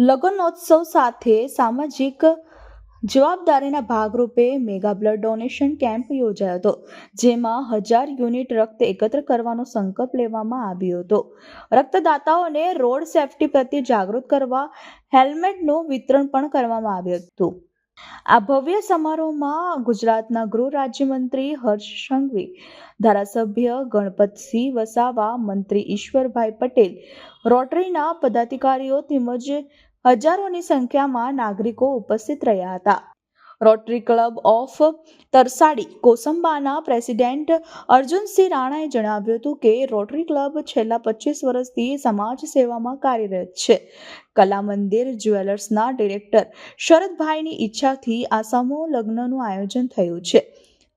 લગ્નોત્સવ સાથે સામાજિક જવાબદારીના ભાગરૂપે મેગા બ્લડ ડોનેશન કેમ્પ યોજાયો હતો, જેમાં હજાર યુનિટ રક્ત એકત્ર કરવાનો સંકલ્પ લેવામાં આવ્યો હતો. રક્તદાતાઓને રોડ સેફટી પ્રત્યે જાગૃત કરવા હેલ્મેટનું વિતરણ પણ કરવામાં આવ્યું હતું. આ ભવ્ય સમારોહમાં ગુજરાતના ગૃહ રાજ્યમંત્રી હર્ષ સંઘવી, ધારાસભ્ય ગણપતસિંહ વસાવા, મંત્રી ઈશ્વરભાઈ પટેલ, રોટરીના પદાધિકારીઓ તેમજ હજારોની સંખ્યામાં નાગરિકો ઉપસ્થિત રહ્યા હતા. રોટરી ક્લબ ઓફ તરસાડી કોસંબાના પ્રેસિડેન્ટ અર્જુનસિંહ રાણાએ જણાવ્યું હતું કે રોટરી ક્લબ છેલ્લા પચીસ વર્ષથી સમાજ સેવામાં કાર્યરત છે. કલા મંદિર, જ્વેલર્સના ડિરેક્ટર શરદભાઈની ઈચ્છાથી આ સમૂહ લગ્નનું આયોજન થયું છે.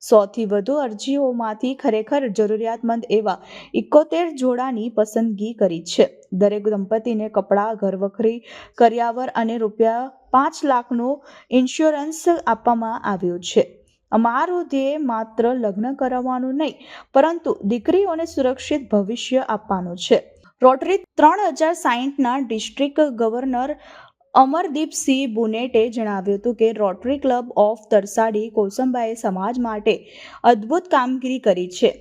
સોથી વધુ અરજીઓમાંથી ખરેખર જરૂરિયાતમંદ એવા ઇકોતેર જોડાની પસંદગી કરી છે. દરેક દંપતીને કપડાં, ઘરવખરી, કર્યાવર અને રૂપિયા પાંચ લાખનું ઇન્સ્યોરન્સ આપવામાં આવ્યું છે. અમારું ધ્યેય માત્ર લગ્ન કરાવવાનું નહીં, પરંતુ દીકરીઓને સુરક્ષિત ભવિષ્ય આપવાનું છે. રોટરી ત્રણ હજાર સાહીઠના ડિસ્ટ્રિક્ટ ગવર્નર અમરદીપસિંહ બુનેટે જણાવ્યું હતું કે રોટરી ક્લબ ઓફ તરસાડી કોસંબાએ સમાજ માટે અદ્ભુત કામગીરી કરી છે.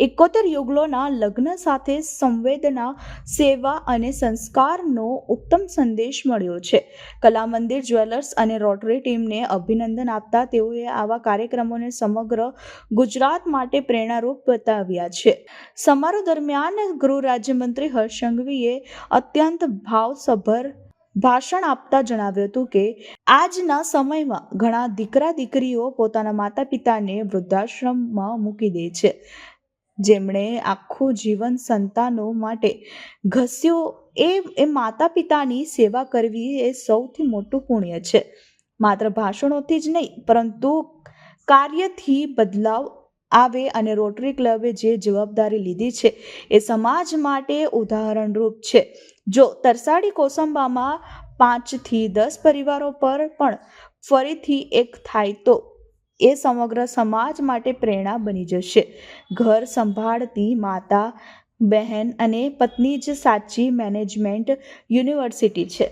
એકોતેર યુગલોના લગ્ન સાથે સંવેદના, સેવા અને સંસ્કારનો ઉત્તમ સંદેશ મળ્યો છે. કલા મંદિર જ્વેલર્સ અને રોટરી ટીમને અભિનંદન આપતા તેઓએ આવા કાર્યક્રમોને સમગ્ર ગુજરાત માટે પ્રેરણારૂપ બતાવ્યા છે. સમારોહ દરમિયાન ગૃહ રાજ્યમંત્રી હર્ષ સંઘવીએ અત્યંત ભાવસભર ભાષણ આપતા જણાવ્યું હતું કે, આજના સમયમાં ઘણા દીકરા દીકરીઓ પોતાના માતા પિતાને વૃદ્ધાશ્રમમાં મૂકી દે છે. જેમણે આખું જીવન સંતાનો માટે ઘસ્યો, એ એ માતા પિતાની સેવા કરવી એ સૌથી મોટું પુણ્ય છે. માત્ર ભાષણોથી જ નહીં, પરંતુ કાર્યથી બદલાવ આવે અને રોટરી ક્લબે જે જવાબદારી લીધી છે એ સમાજ માટે ઉદાહરણરૂપ છે. જો તરસાડી કોસંબામાં પાંચથી દસ પરિવારો પર પણ ફરીથી એક થાય તો એ સમગ્ર સમાજ માટે પ્રેરણા બની જશે. ઘર સંભાળતી માતા, બહેન અને પત્ની જ સાચી મેનેજમેન્ટ યુનિવર્સિટી છે.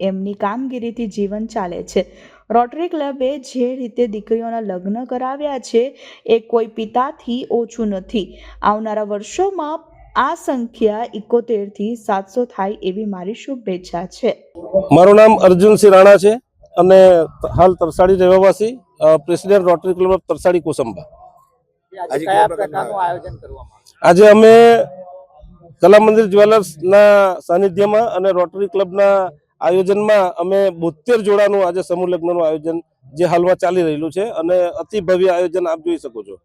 એમની કામગીરીથી જીવન ચાલે છે. રોટરી ક્લબે જે રીતે દીકરીઓના લગ્ન કરાવ્યા છે એ કોઈ પિતાથી ઓછું નથી. આવનારા વર્ષોમાં આ સંખ્યા ઇકોતેરથી સાતસો થાય એવી મારી શુભેચ્છા છે. મારું નામ અર્જુનસિંહ રાણા છે અને હાલ તરસાડી રહેવાસી president rotary club of Tarsadi Kosamba. આજે કયા પ્રકારનું આયોજન કરવામાં આવ્યું? આજે અમે કલા મંદિર જ્વેલર્સના સાનિધ્યમાં અને રોટરી ક્લબના આયોજનમાં અમે બોતેર જોડાનું આજે સમૂહ લગ્નનું આયોજન જે હાલમાં ચાલી રહેલું છે અને અતિ ભવ્ય આયોજન આપ જોઈ શકો છો.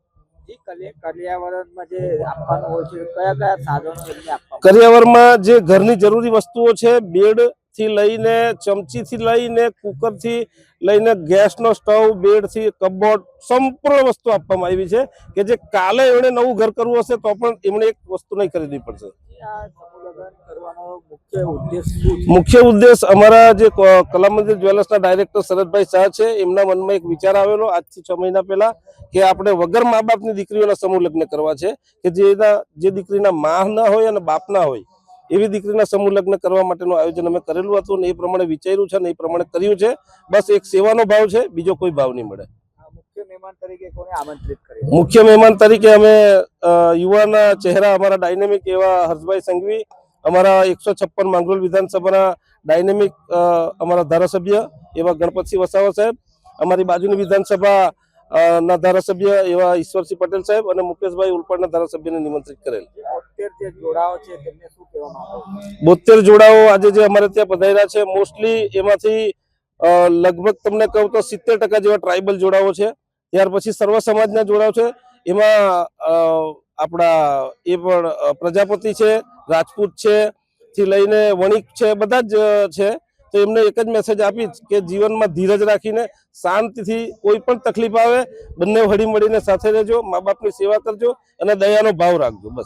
કરિયાવરમાં જે ઘરની જરૂરી વસ્તુઓ છે બેડથી લઈને ચમચી થી લઈને કુકરથી લઈને ગેસનો સ્ટવ બેડથી કબોર્ડ સંપૂર્ણ વસ્તુ આપવામાં આવી છે કે જે કાલે એમણે નવું ઘર કરવું હશે તો પણ એમણે એક વસ્તુ નહીં ખરીદવી પડશે. મુખ્ય ઉદ્દેશ અમારા જે કલા મંદિર જ્વેલર્સના ડાયરેક્ટર શરદભાઈ શાહ છે. એમના મનમાં એક વિચાર આવેલો આજથી છ મહિના પહેલા કે આપણે વગર મા બાપની દીકરીઓના સમૂહ લગ્ન કરવા છે, કે જેના જે દીકરીના મા ના હોય અને બાપ ના હોય, એવી દીકરીના સમૂહ લગ્ન કરવા માટેનું આયોજન અમે કરેલું હતું અને એ પ્રમાણે વિચાર્યું છે અને એ પ્રમાણે કર્યું છે. બસ એક સેવાનો ભાવ છે, બીજો કોઈ ભાવ નહીં મળે. મુખ્ય મહેમાન તરીકે અમે યુવાના ચહેરા અમારા ડાયનેમિક એવા હર્ષભાઈ સંઘવી અમારા એકસો છપ્પન માંગરોલ વિધાનસભાના ડાયનેમિક અમારા ધારાસભ્ય એવા ગણપતસિંહ વસાવા સાહેબ અમારી બાજુની વિધાનસભા ના ધારાસભ્ય એવા ઈશ્વરસિંહ પટેલ સાહેબ અને મુકેશભાઈ ઉલપાડના ધારાસભ્યને નિમંત્રિત કરેલ. બોતેર જોડાઓ આજે જે અમારે ત્યાં પધાર્યા છે મોસ્ટલી એમાંથી લગભગ તમને કહું તો સિત્તેર જેવા ટ્રાઇબલ જોડાઓ છે. ત્યાર પછી સર્વ સમાજના જોડાવ છે. એમાં આપણા એ પણ પ્રજાપતિ છે, રાજપૂત છે, થી લઈને વણિક છે, બધા જ છે. તો એમને એક જ મેસેજ આપીશ કે જીવનમાં ધીરજ રાખીને શાંતિથી કોઈ પણ તકલીફ આવે, બંને હળી મળીને સાથે રહેજો, મા બાપની સેવા કરજો અને દયાનો ભાવ રાખજો. બસ.